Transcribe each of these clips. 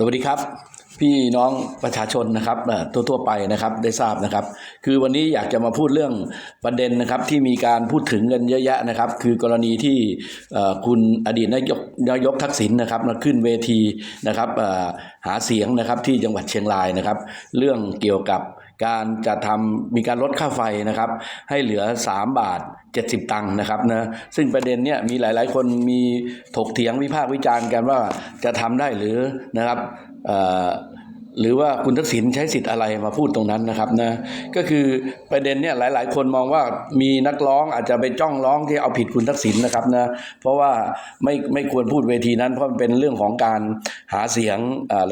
สวัสดีครับ พี่น้องประชาชนนะครับเอ่อทั่วไปนะครับได้ทราบนะครับ คือวันนี้อยากจะมาพูดเรื่องประเด็นนะครับที่มีการพูดถึงกันเยอะแยะนะครับ คือกรณีที่คุณอดีตนายกนายกทักษิณนะครับมาขึ้นเวทีนะครับหาเสียงนะครับที่จังหวัดเชียงรายนะครับ เรื่องเกี่ยวกับการจะทำมีการลดค่าไฟนะครับ ให้เหลือ 3 บาท 70 ตังค์นะครับนะซึ่งประเด็นเนี้ยมีหลาย ๆ คนมีถกเถียงวิพากษ์วิจารณ์กันว่าจะทำได้หรือนะครับ หรือว่าคุณทักษิณใช้สิทธิ์อะไรมาพูดตรงนั้นนะครับนะก็คือประเด็นเนี่ยหลาย ๆ คนมองว่ามีนักร้องอาจจะไปจ้องร้องที่เอาผิดคุณทักษิณนะครับนะเพราะว่าไม่ไม่ควรพูดเวทีนั้นเพราะมันเป็นเรื่องของการหาเสียง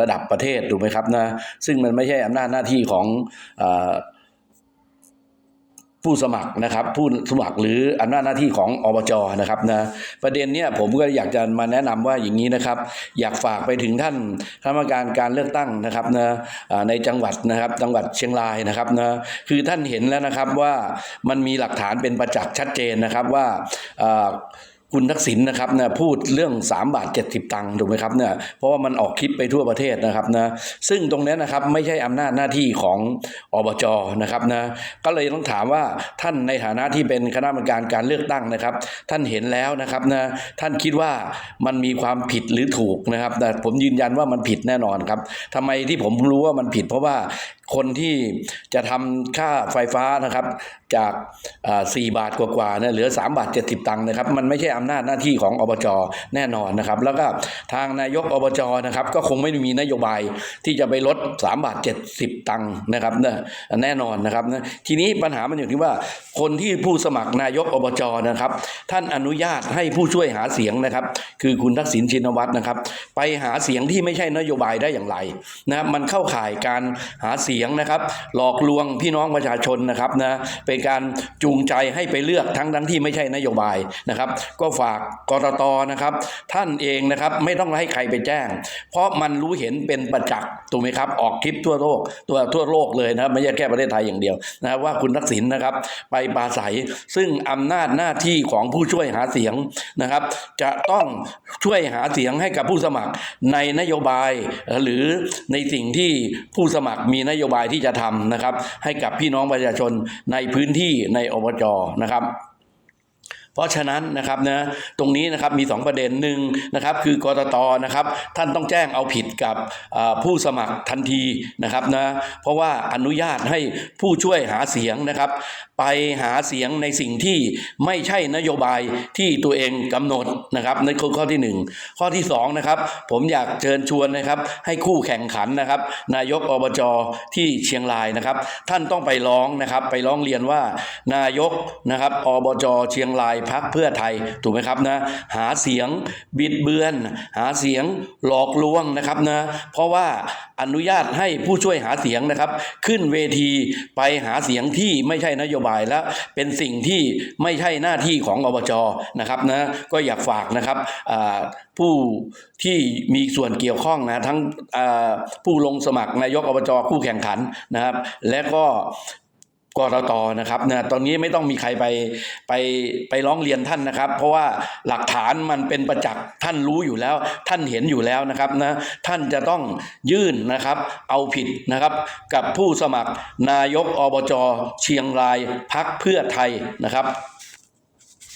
ระดับประเทศถูกไหมครับนะซึ่งมันไม่ใช่อำนาจหน้าที่ของ ผู้สมัครนะครับ ผู้สมัครหรืออำนาจหน้าที่ของอบจนะครับนะประเด็นเนี้ยผมก็อยากจะมาแนะนำว่าอย่างนี้นะครับ อยากฝากไปถึงท่านคณะกรรมการการเลือกตั้งนะครับนะในจังหวัดนะครับจังหวัดเชียงรายนะครับนะคือท่านเห็นแล้วนะครับว่ามันมีหลักฐานเป็นประจักษ์ชัดเจนนะครับว่าอ่า คุณทักษิณนะครับเนี่ยพูดเรื่อง 3 บาท 70 ตังค์ถูกไหมครับเนี่ยเพราะว่ามันออกคลิปไปทั่วประเทศนะครับนะซึ่งตรงนี้นะครับไม่ใช่อำนาจหน้าที่ของอบจนะครับนะก็เลยต้องถามว่าท่านในฐานะที่เป็นคณะกรรมการการเลือกตั้งนะครับ ท่านเห็นแล้วนะครับนะท่านคิดว่ามันมีความผิดหรือถูกนะครับ แต่ผมยืนยันว่ามันผิดแน่นอนครับทำไมที่ผมรู้ว่ามันผิด เพราะว่าคนที่จะทำค่าไฟฟ้านะครับจากอ่า4บาทกว่าๆเนี่ยเหลือ 3 บาท 70 ตังค์นะครับ มันไม่ใช่อำนาจหน้าที่ของอบจแน่นอนนะครับ แล้วก็ทางนายกอบจนะครับก็คงไม่มีนโยบายที่จะไปลด3บาท70 ตังค์นะครับเนี่ยแน่นอนนะครับนะทีนี้ปัญหามันอยู่ที่ว่าคนที่ผู้สมัครนายกอบจนะครับ ท่านอนุญาตให้ผู้ช่วยหาเสียงนะครับ คือคุณทักษิณชินวัตรนะครับ ไปหาเสียงที่ไม่ใช่นโยบายได้อย่างไรนะครับมันเข้าข่ายการหาเสียงนะครับ หลอกลวงพี่น้องประชาชนนะครับนะเป็นการจูงใจให้ไปเลือกทั้งทั้งที่ไม่ใช่นโยบายนะครับ ก็ฝากกรตนะครับ ท่านเองนะครับไม่ต้องให้ใครไปแจ้ง เพราะมันรู้เห็นเป็นประจักษ์ถูกไหมครับ ออกคลิปทั่วโลกตัวทั่วโลกเลยนะครับไม่ใช่แค่ประเทศไทยอย่างเดียวนะครับว่าคุณทักษิณนะครับ ไปปราศัยซึ่งอำนาจหน้าที่ของผู้ช่วยหาเสียงนะครับ จะต้องช่วยหาเสียงให้กับผู้สมัครในนโยบายหรือในสิ่งที่ผู้สมัครมีนโยบายที่จะทำนะครับ ให้กับพี่น้องประชาชนในพื้นที่ในอบจนะครับ เพราะฉะนั้นนะครับนะตรงนี้นะครับมี 2 ประเด็นหนึ่งนะครับคือกรตนะครับท่านต้องแจ้งเอาผิดกับผู้สมัครทันทีนะครับนะเพราะว่าอนุญาตให้ผู้ช่วยหาเสียงนะครับ ไปหาเสียงในสิ่งที่ไม่ใช่นโยบายที่ตัวเองกำหนดนะครับในข้อข้อที่หนึ่งข้อที่สองนะครับผมอยากเชิญชวนนะครับให้คู่แข่งขันนะครับ นายกอบจที่เชียงรายนะครับ ท่านต้องไปร้องนะครับไปร้องเรียนว่านายกนะครับอบจเชียงรายพักเพื่อไทยถูกไหมครับนะหาเสียงบิดเบือน หาเสียงหลอกลวงนะครับนะเพราะว่าอนุญาตให้ผู้ช่วยหาเสียงนะครับ ขึ้นเวทีไปหาเสียงที่ไม่ใช่นโยบายและเป็นสิ่งที่ไม่ใช่หน้าที่ของอบจนะครับนะก็อยากฝากนะครับผู้ที่มีส่วนเกี่ยวข้องนะทั้งผู้ลงสมัครนายกอบจคู่แข่งขันนะครับ และก็ กรตนะครับนะตอนนี้ไม่ต้องมีใครไปไปไปร้องเรียนท่านนะครับ เพราะว่าหลักฐานมันเป็นประจักษ์ท่านรู้อยู่แล้ว ท่านเห็นอยู่แล้วนะครับนะท่านจะต้องยื่นนะครับเอาผิดนะครับกับผู้สมัครนายกอบจเชียงรายพักเพื่อไทยนะครับ